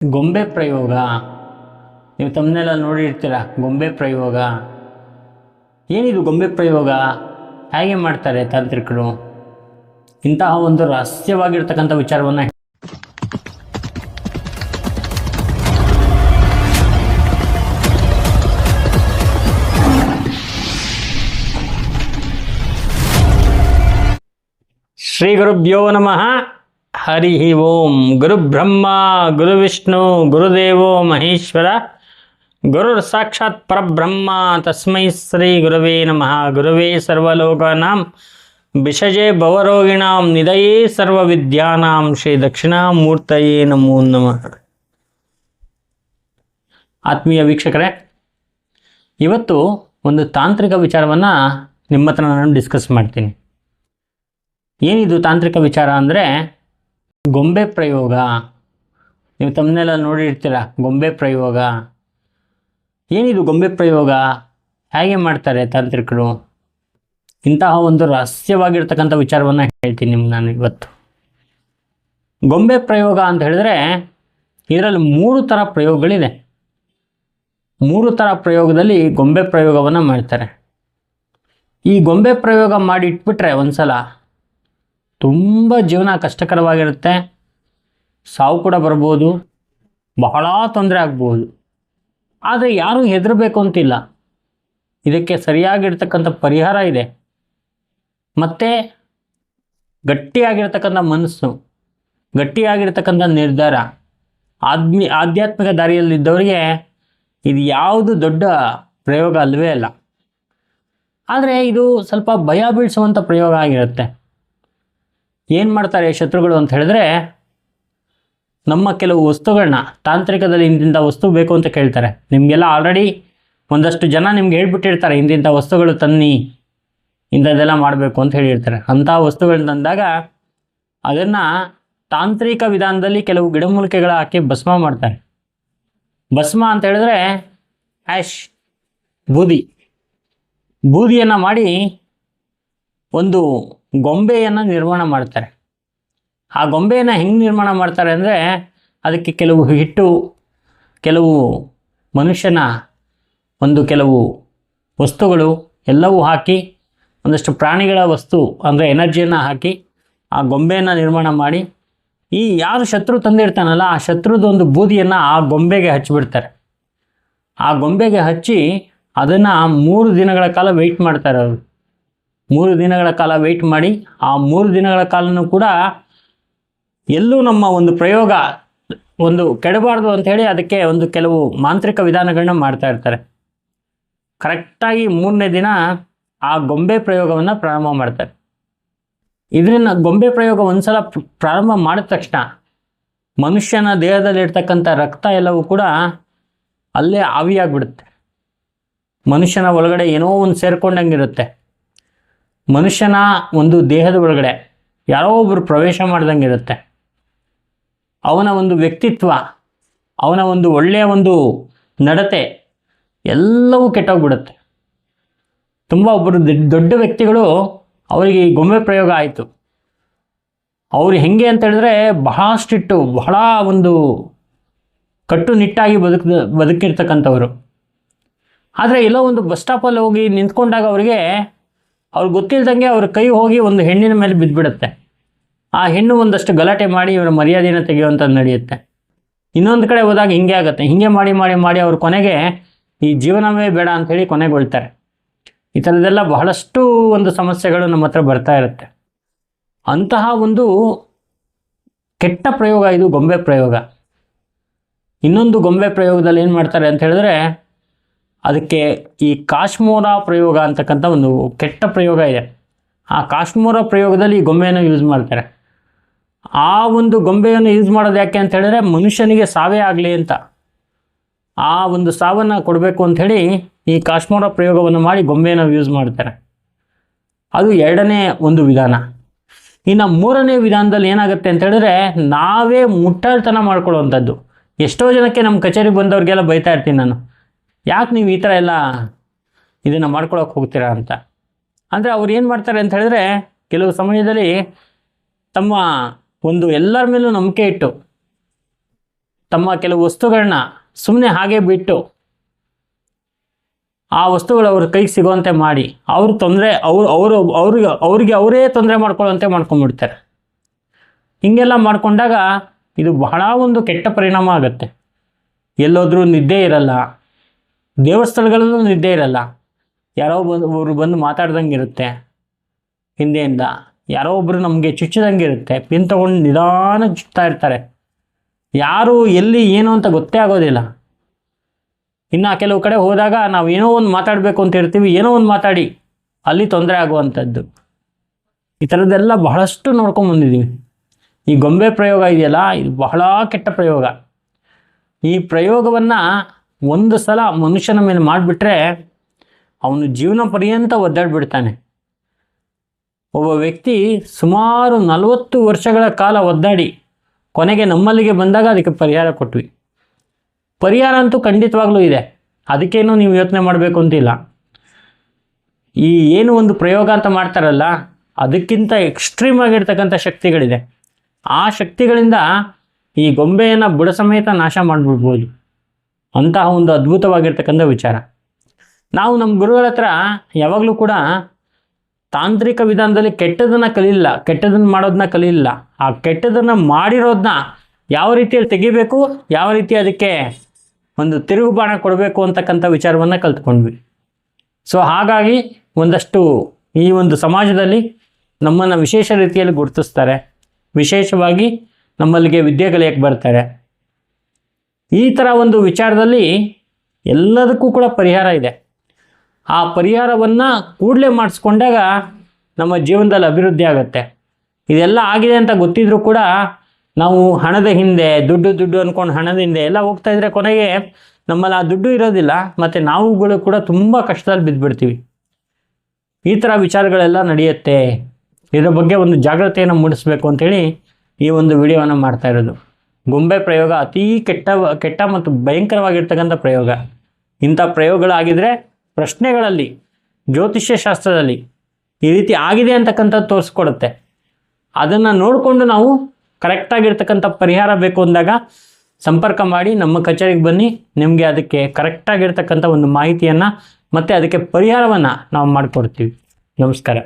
ಗೊಂಬೆ ಪ್ರಯೋಗ. ನೀವು ತಮ್ಮನ್ನೆಲ್ಲ ನೋಡಿರ್ತೀರ, ಗೊಂಬೆ ಪ್ರಯೋಗ. ಏನಿದು ಗೊಂಬೆ ಪ್ರಯೋಗ? ಹೇಗೆ ಮಾಡ್ತಾರೆ ತಾಂತ್ರಿಕರು? ಇಂತಹ ಒಂದು ರಹಸ್ಯವಾಗಿರ್ತಕ್ಕಂಥ ವಿಚಾರವನ್ನು ಶ್ರೀ ಗುರುಭ್ಯೋ ನಮಃ. ಹರಿ ಓಂ. ಗುರುಬ್ರಹ್ಮ ಗುರುವಿಷ್ಣು ಗುರು ವಿಷ್ಣು ಗುರುದೇವೋ ಮಹೇಶ್ವರ, ಗುರು ಸಾಕ್ಷಾತ್ ಪರಬ್ರಹ್ಮ. ತಸ್ಮೈ ಶ್ರೀ ಗುರುವೇ ನಮಃ. ಗುರುವೇ ಸರ್ವಲೋಕಾನಾಂ ವಿಷಜೆ ಭವರೋಗಿಣಾಂ ನಿಧಯೇ ಸರ್ವವಿದ್ಯಾನಾಂ. ಶ್ರೀ ದಕ್ಷಿಣಾಮೂರ್ತಯೇ ನಮೋ ನಮಃ. ಆತ್ಮೀಯ ವೀಕ್ಷಕರೇ, ಇವತ್ತು ಒಂದು ತಾಂತ್ರಿಕ ವಿಚಾರವನ್ನು ನಿಮ್ಮ ನಾನು ಡಿಸ್ಕಸ್ ಮಾಡ್ತೀನಿ. ಏನಿದು ತಾಂತ್ರಿಕ ವಿಚಾರ ಅಂದರೆ ಗೊಂಬೆ ಪ್ರಯೋಗ. ನೀವು ತಮ್ಮನ್ನೆಲ್ಲ ನೋಡಿರ್ತೀರ, ಗೊಂಬೆ ಪ್ರಯೋಗ. ಏನಿದು ಗೊಂಬೆ ಪ್ರಯೋಗ? ಹೇಗೆ ಮಾಡ್ತಾರೆ ತಾಂತ್ರಿಕರು? ಇಂತಹ ಒಂದು ರಹಸ್ಯವಾಗಿರ್ತಕ್ಕಂಥ ವಿಚಾರವನ್ನು ಹೇಳ್ತೀನಿ ನಿಮ್ಗೆ ನಾನು ಇವತ್ತು. ಗೊಂಬೆ ಪ್ರಯೋಗ ಅಂತ ಹೇಳಿದ್ರೆ ಇದರಲ್ಲಿ ಮೂರು ಥರ ಪ್ರಯೋಗಗಳಿದೆ. ಮೂರು ಥರ ಪ್ರಯೋಗದಲ್ಲಿ ಗೊಂಬೆ ಪ್ರಯೋಗವನ್ನು ಮಾಡ್ತಾರೆ. ಈ ಗೊಂಬೆ ಪ್ರಯೋಗ ಮಾಡಿ ಇಟ್ಬಿಟ್ರೆ ಒಂದ್ಸಲ ತುಂಬ ಜೀವನ ಕಷ್ಟಕರವಾಗಿರುತ್ತೆ. ಸಾವು ಕೂಡ ಬರ್ಬೋದು. ಬಹಳ ತೊಂದರೆ ಆಗ್ಬೋದು. ಆದರೆ ಯಾರೂ ಹೆದರಬೇಕು ಅಂತಿಲ್ಲ. ಇದಕ್ಕೆ ಸರಿಯಾಗಿರ್ತಕ್ಕಂಥ ಪರಿಹಾರ ಇದೆ. ಮತ್ತು ಗಟ್ಟಿಯಾಗಿರ್ತಕ್ಕಂಥ ಮನಸ್ಸು, ಗಟ್ಟಿಯಾಗಿರ್ತಕ್ಕಂಥ ನಿರ್ಧಾರ, ಆದ್ಮಿ, ಆಧ್ಯಾತ್ಮಿಕ ದಾರಿಯಲ್ಲಿದ್ದವರಿಗೆ ಇದು ಯಾವುದು ದೊಡ್ಡ ಪ್ರಯೋಗ ಅಲ್ಲವೇ ಅಲ್ಲ. ಆದರೆ ಇದು ಸ್ವಲ್ಪ ಭಯ ಬೀಳಿಸುವಂಥ ಪ್ರಯೋಗ ಆಗಿರುತ್ತೆ. ಏನು ಮಾಡ್ತಾರೆ ಶತ್ರುಗಳು ಅಂತ ಹೇಳಿದ್ರೆ, ನಮ್ಮ ಕೆಲವು ವಸ್ತುಗಳನ್ನ ತಾಂತ್ರಿಕದಲ್ಲಿ ಇಂತಿಂಥ ವಸ್ತು ಬೇಕು ಅಂತ ಕೇಳ್ತಾರೆ. ನಿಮಗೆಲ್ಲ ಆಲ್ರೆಡಿ ಒಂದಷ್ಟು ಜನ ನಿಮ್ಗೆ ಹೇಳ್ಬಿಟ್ಟಿರ್ತಾರೆ ಇಂತಿಂಥ ವಸ್ತುಗಳು ತನ್ನಿ, ಇಂಥದ್ದೆಲ್ಲ ಮಾಡಬೇಕು ಅಂತ ಹೇಳಿರ್ತಾರೆ. ಅಂಥ ವಸ್ತುಗಳನ್ನ ತಂದಾಗ ಅದನ್ನು ತಾಂತ್ರಿಕ ವಿಧಾನದಲ್ಲಿ ಕೆಲವು ಗಿಡಮೂಲಿಕೆಗಳ ಹಾಕಿ ಭಸ್ಮ ಮಾಡ್ತಾರೆ. ಭಸ್ಮ ಅಂತ ಹೇಳಿದ್ರೆ ಆ್ಯಶ್ ಬೂದಿ. ಬೂದಿಯನ್ನು ಮಾಡಿ ಒಂದು ಗೊಂಬೆಯನ್ನು ನಿರ್ಮಾಣ ಮಾಡ್ತಾರೆ. ಆ ಗೊಂಬೆಯನ್ನು ಹೆಂಗೆ ನಿರ್ಮಾಣ ಮಾಡ್ತಾರೆ ಅಂದರೆ ಅದಕ್ಕೆ ಕೆಲವು ಹಿಟ್ಟು, ಕೆಲವು ಮನುಷ್ಯನ ಒಂದು ಕೆಲವು ವಸ್ತುಗಳು ಎಲ್ಲವೂ ಹಾಕಿ, ಒಂದಷ್ಟು ಪ್ರಾಣಿಗಳ ವಸ್ತು ಅಂದರೆ ಎನರ್ಜಿಯನ್ನು ಹಾಕಿ ಆ ಗೊಂಬೆಯನ್ನು ನಿರ್ಮಾಣ ಮಾಡಿ, ಈ ಯಾರು ಶತ್ರು ತಂದಿರ್ತಾನಲ್ಲ ಆ ಶತ್ರುದೊಂದು ಬೂದಿಯನ್ನು ಆ ಗೊಂಬೆಗೆ ಹಚ್ಚಿಬಿಡ್ತಾರೆ. ಆ ಗೊಂಬೆಗೆ ಹಚ್ಚಿ ಅದನ್ನು ಮೂರು ದಿನಗಳ ಕಾಲ ವೆಯ್ಟ್ ಮಾಡ್ತಾರೆ ಅವರು. ಮೂರು ದಿನಗಳ ಕಾಲ ವೆಯ್ಟ್ ಮಾಡಿ, ಆ ಮೂರು ದಿನಗಳ ಕಾಲನೂ ಕೂಡ ಎಲ್ಲೂ ನಮ್ಮ ಒಂದು ಪ್ರಯೋಗ, ಒಂದು ಕೆಡಬಾರ್ದು ಅಂಥೇಳಿ ಅದಕ್ಕೆ ಒಂದು ಕೆಲವು ಮಾಂತ್ರಿಕ ವಿಧಾನಗಳನ್ನ ಮಾಡ್ತಾ ಇರ್ತಾರೆ. ಕರೆಕ್ಟಾಗಿ ಮೂರನೇ ದಿನ ಆ ಗೊಂಬೆ ಪ್ರಯೋಗವನ್ನು ಪ್ರಾರಂಭ ಮಾಡ್ತಾರೆ. ಇದರಿಂದ ಗೊಂಬೆ ಪ್ರಯೋಗ ಒಂದ್ಸಲ ಸಲ ಪ್ರಾರಂಭ ಮಾಡಿದ ತಕ್ಷಣ ಮನುಷ್ಯನ ದೇಹದಲ್ಲಿರ್ತಕ್ಕಂಥ ರಕ್ತ ಎಲ್ಲವೂ ಕೂಡ ಅಲ್ಲೇ ಆವಿಯಾಗಿಬಿಡುತ್ತೆ. ಮನುಷ್ಯನ ಒಳಗಡೆ ಏನೋ ಒಂದು ಸೇರ್ಕೊಂಡಂಗಿರುತ್ತೆ. ಮನುಷ್ಯನ ಒಂದು ದೇಹದ ಒಳಗಡೆ ಯಾರೋ ಒಬ್ಬರು ಪ್ರವೇಶ ಮಾಡ್ದಂಗೆ ಇರುತ್ತೆ. ಅವನ ಒಂದು ವ್ಯಕ್ತಿತ್ವ, ಅವನ ಒಂದು ಒಳ್ಳೆಯ ಒಂದು ನಡತೆ ಎಲ್ಲವೂ ಕೆಟ್ಟೋಗ್ಬಿಡುತ್ತೆ. ತುಂಬ ಒಬ್ಬರು ದೊಡ್ಡ- ವ್ಯಕ್ತಿಗಳು ಅವರಿಗೆ ಈ ಗೊಂಬೆ ಪ್ರಯೋಗ ಆಯಿತು. ಅವರು ಹೆಂಗೆ ಅಂತ ಹೇಳಿದ್ರೆ ಬಹಳಷ್ಟಿಟ್ಟು ಬಹಳ ಒಂದು ಕಟ್ಟುನಿಟ್ಟಾಗಿ ಬದುಕ ಬದುಕಿರ್ತಕ್ಕಂಥವ್ರು. ಆದರೆ ಎಲ್ಲೋ ಒಂದು ಬಸ್ ಸ್ಟಾಪಲ್ಲಿ ಹೋಗಿ ನಿಂತ್ಕೊಂಡಾಗ ಅವರಿಗೆ ಅವ್ರಿಗೆ ಗೊತ್ತಿಲ್ಲದಂಗೆ ಅವ್ರ ಕೈ ಹೋಗಿ ಒಂದು ಹೆಣ್ಣಿನ ಮೇಲೆ ಬಿದ್ದುಬಿಡುತ್ತೆ. ಆ ಹೆಣ್ಣು ಒಂದಷ್ಟು ಗಲಾಟೆ ಮಾಡಿ ಇವರ ಮರ್ಯಾದೆನ ತೆಗೆಯುವಂಥದ್ದು ನಡೆಯುತ್ತೆ. ಇನ್ನೊಂದು ಕಡೆ ಹೋದಾಗ ಹಿಂಗೆ ಆಗುತ್ತೆ. ಹಿಂಗೆ ಮಾಡಿ ಮಾಡಿ ಮಾಡಿ ಅವ್ರ ಕೊನೆಗೆ ಈ ಜೀವನವೇ ಬೇಡ ಅಂಥೇಳಿ ಕೊನೆಗೊಳ್ತಾರೆ. ಈ ಥರದ್ದೆಲ್ಲ ಬಹಳಷ್ಟು ಒಂದು ಸಮಸ್ಯೆಗಳು ನಮ್ಮ ಹತ್ರ ಬರ್ತಾ ಇರುತ್ತೆ. ಅಂತಹ ಒಂದು ಕೆಟ್ಟ ಪ್ರಯೋಗ ಇದು ಗೊಂಬೆ ಪ್ರಯೋಗ. ಇನ್ನೊಂದು ಗೊಂಬೆ ಪ್ರಯೋಗದಲ್ಲಿ ಏನು ಮಾಡ್ತಾರೆ ಅಂತ ಹೇಳಿದ್ರೆ ಅದಕ್ಕೆ ಈ ಕಾಶ್ಮೋರ ಪ್ರಯೋಗ ಅಂತಕ್ಕಂಥ ಒಂದು ಕೆಟ್ಟ ಪ್ರಯೋಗ ಇದೆ. ಆ ಕಾಶ್ಮೋರ ಪ್ರಯೋಗದಲ್ಲಿ ಈ ಗೊಂಬೆಯನ್ನು ಯೂಸ್ ಮಾಡ್ತಾರೆ. ಆ ಒಂದು ಗೊಂಬೆಯನ್ನು ಯೂಸ್ ಮಾಡೋದು ಯಾಕೆ ಅಂತ ಹೇಳಿದ್ರೆ ಮನುಷ್ಯನಿಗೆ ಸಾವೇ ಆಗಲಿ ಅಂತ. ಆ ಒಂದು ಸಾವನ್ನು ಕೊಡಬೇಕು ಅಂಥೇಳಿ ಈ ಕಾಶ್ಮೋರ ಪ್ರಯೋಗವನ್ನು ಮಾಡಿ ಗೊಂಬೆಯನ್ನು ಯೂಸ್ ಮಾಡ್ತಾರೆ. ಅದು ಎರಡನೇ ಒಂದು ವಿಧಾನ. ಇನ್ನು ಮೂರನೇ ವಿಧಾನದಲ್ಲಿ ಏನಾಗುತ್ತೆ ಅಂತ ಹೇಳಿದ್ರೆ ನಾವೇ ಮುಟ್ಟಾಳ್ತನ ಮಾಡ್ಕೊಳ್ಳುವಂಥದ್ದು. ಎಷ್ಟೋ ಜನಕ್ಕೆ ನಮ್ಮ ಕಚೇರಿಗೆ ಬಂದವ್ರಿಗೆಲ್ಲ ಬೈತಾ ಇರ್ತೀನಿ ನಾನು. ಯಾಕೆ ನೀವು ಈ ಥರ ಎಲ್ಲ ಇದನ್ನು ಮಾಡ್ಕೊಳಕ್ಕೆ ಹೋಗ್ತೀರಾ ಅಂತ? ಅಂದರೆ ಅವ್ರು ಏನು ಮಾಡ್ತಾರೆ ಅಂತ ಹೇಳಿದ್ರೆ ಕೆಲವು ಸಮಯದಲ್ಲಿ ತಮ್ಮ ಒಂದು ಎಲ್ಲರ ಮೇಲೂ ನಂಬಿಕೆ ಇಟ್ಟು, ತಮ್ಮ ಕೆಲವು ವಸ್ತುಗಳನ್ನ ಸುಮ್ಮನೆ ಹಾಗೆ ಬಿಟ್ಟು, ಆ ವಸ್ತುಗಳು ಅವ್ರ ಕೈಗೆ ಸಿಗುವಂತೆ ಮಾಡಿ, ಅವ್ರ ತೊಂದರೆ, ಅವ್ರು, ಅವರು, ಅವ್ರಿಗೆ ಅವ್ರಿಗೆ ಅವರೇ ತೊಂದರೆ ಮಾಡ್ಕೊಳ್ಳುವಂತೆ ಮಾಡ್ಕೊಂಡ್ಬಿಡ್ತಾರೆ ಹೀಗೆಲ್ಲ ಮಾಡಿಕೊಂಡಾಗ ಇದು ಬಹಳ ಒಂದು ಕೆಟ್ಟ ಪರಿಣಾಮ ಆಗುತ್ತೆ. ಎಲ್ಲೋದ್ರೂ ನಿದ್ದೆ ಇರಲ್ಲ. ದೇವಸ್ಥಳಗಳಲ್ಲೂ ನಿದ್ದೆ ಇರಲ್ಲ. ಯಾರೋ ಬಂದು, ಒಬ್ರು ಬಂದು ಮಾತಾಡ್ದಂಗೆ ಇರುತ್ತೆ. ಹಿಂದೆಯಿಂದ ಯಾರೋ ಒಬ್ಬರು ನಮಗೆ ಚುಚ್ಚಿದಂಗೆ ಇರುತ್ತೆ. ಪಿನ್ ತೊಗೊಂಡು ನಿಧಾನ ಚುಚ್ತಾ ಇರ್ತಾರೆ. ಯಾರು, ಎಲ್ಲಿ, ಏನು ಅಂತ ಗೊತ್ತೇ ಆಗೋದಿಲ್ಲ. ಇನ್ನು ಕೆಲವು ಕಡೆ ಹೋದಾಗ ನಾವು ಏನೋ ಒಂದು ಮಾತಾಡಬೇಕು ಅಂತ ಇರ್ತೀವಿ ಏನೋ ಒಂದು ಮಾತಾಡಿ, ಅಲ್ಲಿ ತೊಂದರೆ ಆಗುವಂಥದ್ದು. ಈ ಥರದ್ದೆಲ್ಲ ಬಹಳಷ್ಟು ನೋಡ್ಕೊಂಡು ಬಂದಿದ್ದೀವಿ. ಈ ಗೊಂಬೆ ಪ್ರಯೋಗ ಇದೆಯಲ್ಲ, ಇದು ಬಹಳ ಕೆಟ್ಟ ಪ್ರಯೋಗ. ಈ ಪ್ರಯೋಗವನ್ನು ಒಂದು ಸಲ ಮನುಷ್ಯನ ಮೇಲೆ ಮಾಡಿಬಿಟ್ರೆ ಅವನು ಜೀವನ ಪರ್ಯಂತ ಒದ್ದಾಡಿಬಿಡ್ತಾನೆ. ಒಬ್ಬ ವ್ಯಕ್ತಿ ಸುಮಾರು ನಲವತ್ತು ವರ್ಷಗಳ ಕಾಲ ಒದ್ದಾಡಿ ಕೊನೆಗೆ ನಮ್ಮಲ್ಲಿಗೆ ಬಂದಾಗ ಅದಕ್ಕೆ ಪರಿಹಾರ ಕೊಟ್ವಿ. ಪರಿಹಾರ ಅಂತೂ ಖಂಡಿತವಾಗ್ಲೂ ಇದೆ. ಅದಕ್ಕೇನು ನೀವು ಯೋಚನೆ ಮಾಡಬೇಕು ಅಂತಿಲ್ಲ. ಈ ಏನು ಒಂದು ಪ್ರಯೋಗ ಅಂತ ಮಾಡ್ತಾರಲ್ಲ, ಅದಕ್ಕಿಂತ ಎಕ್ಸ್ಟ್ರೀಮ್ ಆಗಿರ್ತಕ್ಕಂಥ ಶಕ್ತಿಗಳಿದೆ. ಆ ಶಕ್ತಿಗಳಿಂದ ಈ ಗೊಂಬೆಯನ್ನು ಬುಡ ಸಮೇತ ನಾಶ ಮಾಡಿಬಿಡ್ಬೋದು. ಅಂತಹ ಒಂದು ಅದ್ಭುತವಾಗಿರ್ತಕ್ಕಂಥ ವಿಚಾರ. ನಾವು ನಮ್ಮ ಗುರುಗಳ ಹತ್ರ ಯಾವಾಗಲೂ ಕೂಡ ತಾಂತ್ರಿಕ ವಿಧಾನದಲ್ಲಿ ಕೆಟ್ಟದನ್ನು ಕಲಿಯಿಲ್ಲ ಕೆಟ್ಟದನ್ನು ಮಾಡೋದನ್ನ ಕಲಿಯಿಲ್ಲ ಆ ಕೆಟ್ಟದನ್ನು ಮಾಡಿರೋದನ್ನ ಯಾವ ರೀತಿಯಲ್ಲಿ ತೆಗಿಬೇಕು, ಯಾವ ರೀತಿ ಅದಕ್ಕೆ ಒಂದು ತಿರುಗು ಕೊಡಬೇಕು ಅಂತಕ್ಕಂಥ ವಿಚಾರವನ್ನು ಕಲ್ತ್ಕೊಂಡ್ವಿ. ಸೊ, ಹಾಗಾಗಿ ಒಂದಷ್ಟು ಈ ಒಂದು ಸಮಾಜದಲ್ಲಿ ನಮ್ಮನ್ನು ವಿಶೇಷ ರೀತಿಯಲ್ಲಿ ಗುರುತಿಸ್ತಾರೆ. ವಿಶೇಷವಾಗಿ ನಮ್ಮಲ್ಲಿಗೆ ವಿದ್ಯೆ ಕಲಿಯಕ್ಕೆ ಬರ್ತಾರೆ. ಈ ಥರ ಒಂದು ವಿಚಾರದಲ್ಲಿ ಎಲ್ಲದಕ್ಕೂ ಕೂಡ ಪರಿಹಾರ ಇದೆ. ಆ ಪರಿಹಾರವನ್ನು ಕೂಡಲೇ ಮಾಡಿಸ್ಕೊಂಡಾಗ ನಮ್ಮ ಜೀವನದಲ್ಲಿ ಅಭಿವೃದ್ಧಿ ಆಗುತ್ತೆ. ಇದೆಲ್ಲ ಆಗಿದೆ ಅಂತ ಗೊತ್ತಿದ್ರೂ ಕೂಡ ನಾವು ಹಣದ ಹಿಂದೆ, ದುಡ್ಡು ದುಡ್ಡು ಅಂದ್ಕೊಂಡು ಹಣದ ಹಿಂದೆ ಎಲ್ಲ ಹೋಗ್ತಾ ಇದ್ರೆ ಕೊನೆಗೆ ನಮ್ಮಲ್ಲಿ ಆ ದುಡ್ಡು ಇರೋದಿಲ್ಲ, ಮತ್ತು ನಾವುಗಳು ಕೂಡ ತುಂಬ ಕಷ್ಟದಲ್ಲಿ ಬಿದ್ದುಬಿಡ್ತೀವಿ. ಈ ಥರ ವಿಚಾರಗಳೆಲ್ಲ ನಡೆಯುತ್ತೆ. ಇದರ ಬಗ್ಗೆ ಒಂದು ಜಾಗ್ರತೆಯನ್ನು ಮೂಡಿಸ್ಬೇಕು ಅಂತೇಳಿ ಈ ಒಂದು ವಿಡಿಯೋವನ್ನು ಮಾಡ್ತಾ ಇರೋದು. ಗೊಂಬೆ ಪ್ರಯೋಗ ಅತೀ ಕೆಟ್ಟ ಕೆಟ್ಟ ಮತ್ತು ಭಯಂಕರವಾಗಿರ್ತಕ್ಕಂಥ ಪ್ರಯೋಗ. ಇಂಥ ಪ್ರಯೋಗಗಳಾಗಿದ್ದರೆ ಪ್ರಶ್ನೆಗಳಲ್ಲಿ ಜ್ಯೋತಿಷ್ಯ ಶಾಸ್ತ್ರದಲ್ಲಿ ಈ ರೀತಿ ಆಗಿದೆ ಅಂತಕ್ಕಂಥದ್ದು ತೋರಿಸ್ಕೊಡುತ್ತೆ. ಅದನ್ನು ನೋಡಿಕೊಂಡು ನಾವು ಕರೆಕ್ಟಾಗಿರ್ತಕ್ಕಂಥ ಪರಿಹಾರ ಬೇಕು ಅಂದಾಗ ಸಂಪರ್ಕ ಮಾಡಿ ನಮ್ಮ ಕಚೇರಿಗೆ ಬನ್ನಿ, ನಿಮಗೆ ಅದಕ್ಕೆ ಕರೆಕ್ಟಾಗಿರ್ತಕ್ಕಂಥ ಒಂದು ಮಾಹಿತಿಯನ್ನು ಮತ್ತು ಅದಕ್ಕೆ ಪರಿಹಾರವನ್ನು ನಾವು ಮಾಡಿಕೊಡ್ತೀವಿ. ನಮಸ್ಕಾರ.